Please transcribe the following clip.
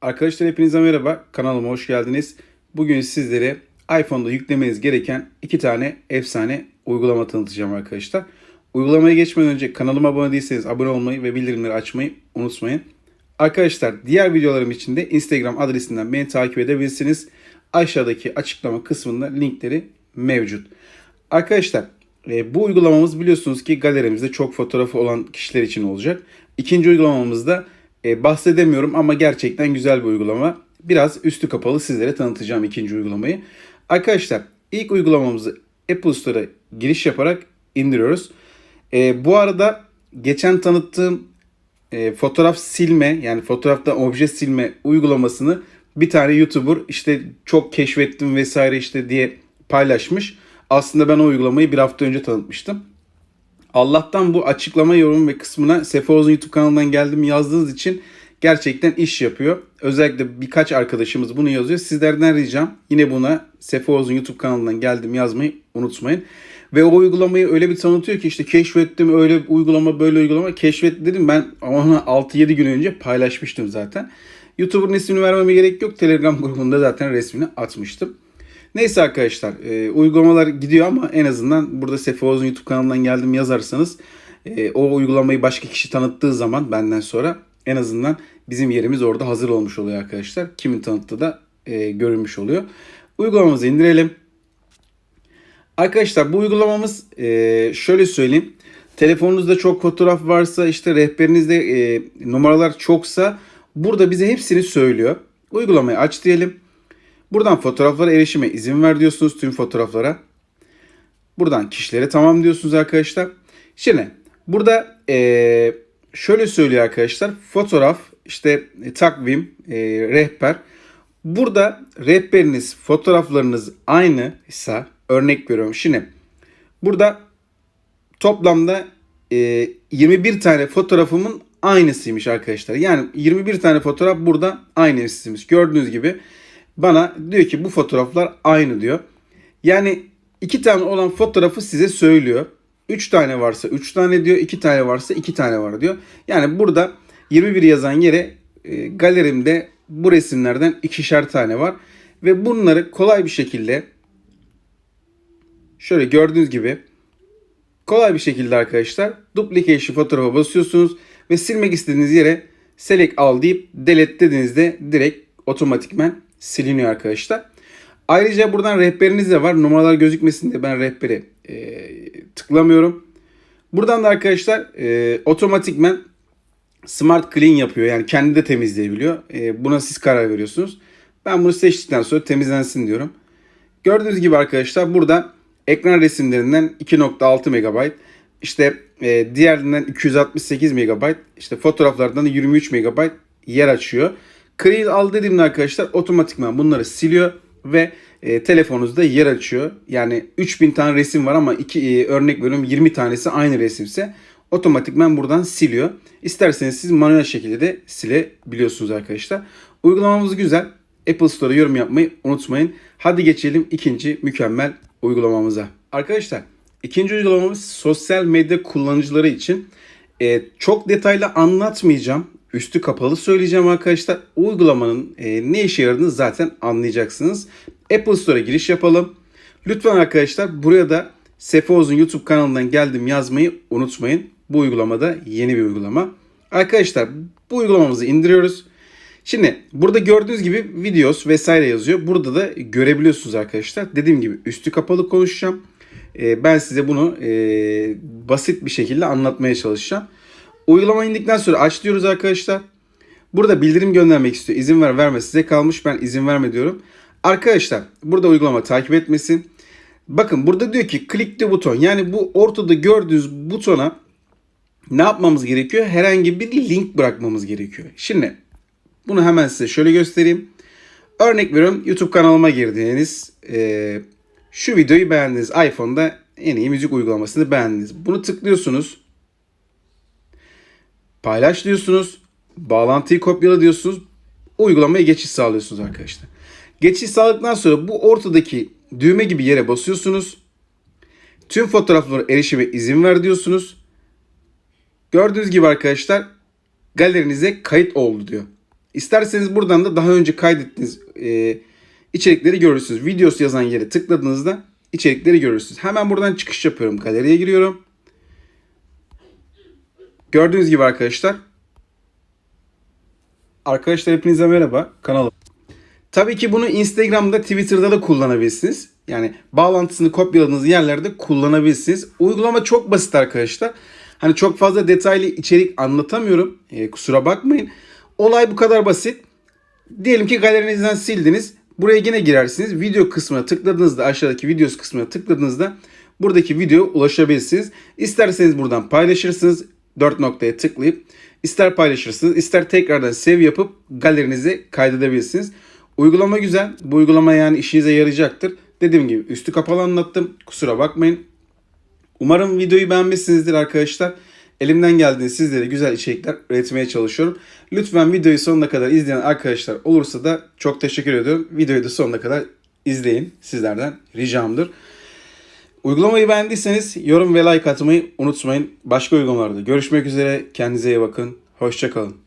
Arkadaşlar hepinize merhaba. Kanalıma hoş geldiniz. Bugün sizlere iPhone'da yüklemeniz gereken iki tane efsane uygulama tanıtacağım arkadaşlar. Uygulamaya geçmeden önce kanalıma abone değilseniz abone olmayı ve bildirimleri açmayı unutmayın. Arkadaşlar diğer videolarım için de Instagram adresinden beni takip edebilirsiniz. Aşağıdaki açıklama kısmında linkleri mevcut. Arkadaşlar e, bu uygulamamız biliyorsunuz ki galerimizde çok fotoğrafı olan kişiler için olacak. İkinci uygulamamızda e, bahsedemiyorum ama gerçekten güzel bir uygulama. Biraz üstü kapalı sizlere tanıtacağım ikinci uygulamayı. Arkadaşlar ilk uygulamamızı Apple Store'a giriş yaparak indiriyoruz. E, bu arada geçen tanıttığım e, fotoğraf silme yani fotoğrafta obje silme uygulamasını bir tane YouTuber işte çok keşfettim vesaire işte diye paylaşmış. Aslında ben o uygulamayı bir hafta önce tanıtmıştım. Allah'tan bu açıklama yorum ve kısmına Sefa Uzun YouTube kanalından geldim yazdığınız için gerçekten iş yapıyor. Özellikle birkaç arkadaşımız bunu yazıyor. Sizlerden ricam yine buna Sefa Uzun YouTube kanalından geldim yazmayı unutmayın. Ve o uygulamayı öyle bir tanıtıyor ki işte keşfettim öyle uygulama böyle uygulama keşfet dedim. Ben ona 6-7 gün önce paylaşmıştım zaten. YouTuber'ın ismini vermeme gerek yok. Telegram grubunda zaten resmini atmıştım. Neyse arkadaşlar e, uygulamalar gidiyor ama en azından burada Sefa Ozun YouTube kanalından geldim yazarsanız e, o uygulamayı başka kişi tanıttığı zaman benden sonra en azından bizim yerimiz orada hazır olmuş oluyor arkadaşlar. Kimin tanıttığı da e, görülmüş oluyor. Uygulamamızı indirelim. Arkadaşlar bu uygulamamız e, şöyle söyleyeyim. Telefonunuzda çok fotoğraf varsa işte rehberinizde e, numaralar çoksa burada bize hepsini söylüyor. Uygulamayı aç diyelim. Buradan fotoğraflara erişime izin ver diyorsunuz tüm fotoğraflara. Buradan kişilere tamam diyorsunuz arkadaşlar. Şimdi burada e, şöyle söylüyor arkadaşlar. Fotoğraf işte e, takvim, e, rehber. Burada rehberiniz, fotoğraflarınız aynıysa örnek veriyorum. Şimdi burada toplamda e, 21 tane fotoğrafımın aynısıymış arkadaşlar. Yani 21 tane fotoğraf burada aynısıymış. Gördüğünüz gibi bana diyor ki bu fotoğraflar aynı diyor. Yani iki tane olan fotoğrafı size söylüyor. 3 tane varsa 3 tane diyor. 2 tane varsa 2 tane var diyor. Yani burada 21 yazan yere e, galerimde bu resimlerden ikişer tane var. Ve bunları kolay bir şekilde şöyle gördüğünüz gibi kolay bir şekilde arkadaşlar duplication fotoğrafa basıyorsunuz ve silmek istediğiniz yere select al deyip delete dediğinizde direkt otomatikmen siliniyor arkadaşlar. Ayrıca buradan rehberiniz de var. Numaralar gözükmesin diye ben rehberi e, tıklamıyorum. Buradan da arkadaşlar e, otomatikmen Smart Clean yapıyor. Yani kendi de temizleyebiliyor. E, buna siz karar veriyorsunuz. Ben bunu seçtikten sonra temizlensin diyorum. Gördüğünüz gibi arkadaşlar burada ekran resimlerinden 2.6 MB, işte e, diğerlerinden 268 MB, işte fotoğraflardan da 23 MB yer açıyor. Clear al dediğimde arkadaşlar otomatikman bunları siliyor ve e, telefonunuzda yer açıyor. Yani 3000 tane resim var ama iki e, örnek veriyorum 20 tanesi aynı resimse otomatikman buradan siliyor. İsterseniz siz manuel şekilde de silebiliyorsunuz arkadaşlar. Uygulamamız güzel. Apple Store'a yorum yapmayı unutmayın. Hadi geçelim ikinci mükemmel uygulamamıza. Arkadaşlar ikinci uygulamamız sosyal medya kullanıcıları için. E, çok detaylı anlatmayacağım. Üstü kapalı söyleyeceğim arkadaşlar. Uygulamanın e, ne işe yaradığını zaten anlayacaksınız. Apple Store'a giriş yapalım. Lütfen arkadaşlar buraya da Sefoz'un YouTube kanalından geldim yazmayı unutmayın. Bu uygulamada yeni bir uygulama. Arkadaşlar bu uygulamamızı indiriyoruz. Şimdi burada gördüğünüz gibi videos vesaire yazıyor. Burada da görebiliyorsunuz arkadaşlar. Dediğim gibi üstü kapalı konuşacağım. Ee, ben size bunu e, basit bir şekilde anlatmaya çalışacağım. Uygulama indikten sonra aç diyoruz arkadaşlar. Burada bildirim göndermek istiyor. İzin ver verme size kalmış. Ben izin verme diyorum. Arkadaşlar burada uygulama takip etmesin. Bakın burada diyor ki click the buton. Yani bu ortada gördüğünüz butona ne yapmamız gerekiyor? Herhangi bir link bırakmamız gerekiyor. Şimdi bunu hemen size şöyle göstereyim. Örnek veriyorum YouTube kanalıma girdiğiniz e, şu videoyu beğendiniz. iPhone'da en iyi müzik uygulamasını beğendiniz. Bunu tıklıyorsunuz. Paylaş diyorsunuz. Bağlantıyı kopyala diyorsunuz. Uygulamaya geçiş sağlıyorsunuz arkadaşlar. Geçiş sağladıktan sonra bu ortadaki düğme gibi yere basıyorsunuz. Tüm fotoğraflara erişime izin ver diyorsunuz. Gördüğünüz gibi arkadaşlar galerinize kayıt oldu diyor. İsterseniz buradan da daha önce kaydettiğiniz e, içerikleri görürsünüz. Videosu yazan yere tıkladığınızda içerikleri görürsünüz. Hemen buradan çıkış yapıyorum. Galeriye giriyorum. Gördüğünüz gibi arkadaşlar. Arkadaşlar hepinize merhaba. Kanalım. Tabii ki bunu Instagram'da, Twitter'da da kullanabilirsiniz. Yani bağlantısını kopyaladığınız yerlerde kullanabilirsiniz. Uygulama çok basit arkadaşlar. Hani çok fazla detaylı içerik anlatamıyorum. Ee, kusura bakmayın. Olay bu kadar basit. Diyelim ki galerinizden sildiniz. Buraya yine girersiniz. Video kısmına tıkladığınızda aşağıdaki videos kısmına tıkladığınızda buradaki videoya ulaşabilirsiniz. İsterseniz buradan paylaşırsınız. 4 noktaya tıklayıp ister paylaşırsınız ister tekrardan save yapıp galerinize kaydedebilirsiniz. Uygulama güzel. Bu uygulama yani işinize yarayacaktır. Dediğim gibi üstü kapalı anlattım. Kusura bakmayın. Umarım videoyu beğenmişsinizdir arkadaşlar. Elimden geldiğince sizlere güzel içerikler üretmeye çalışıyorum. Lütfen videoyu sonuna kadar izleyen arkadaşlar olursa da çok teşekkür ediyorum. Videoyu da sonuna kadar izleyin. Sizlerden ricamdır. Uygulamayı beğendiyseniz yorum ve like atmayı unutmayın. Başka uygulamalarda görüşmek üzere. Kendinize iyi bakın. Hoşçakalın.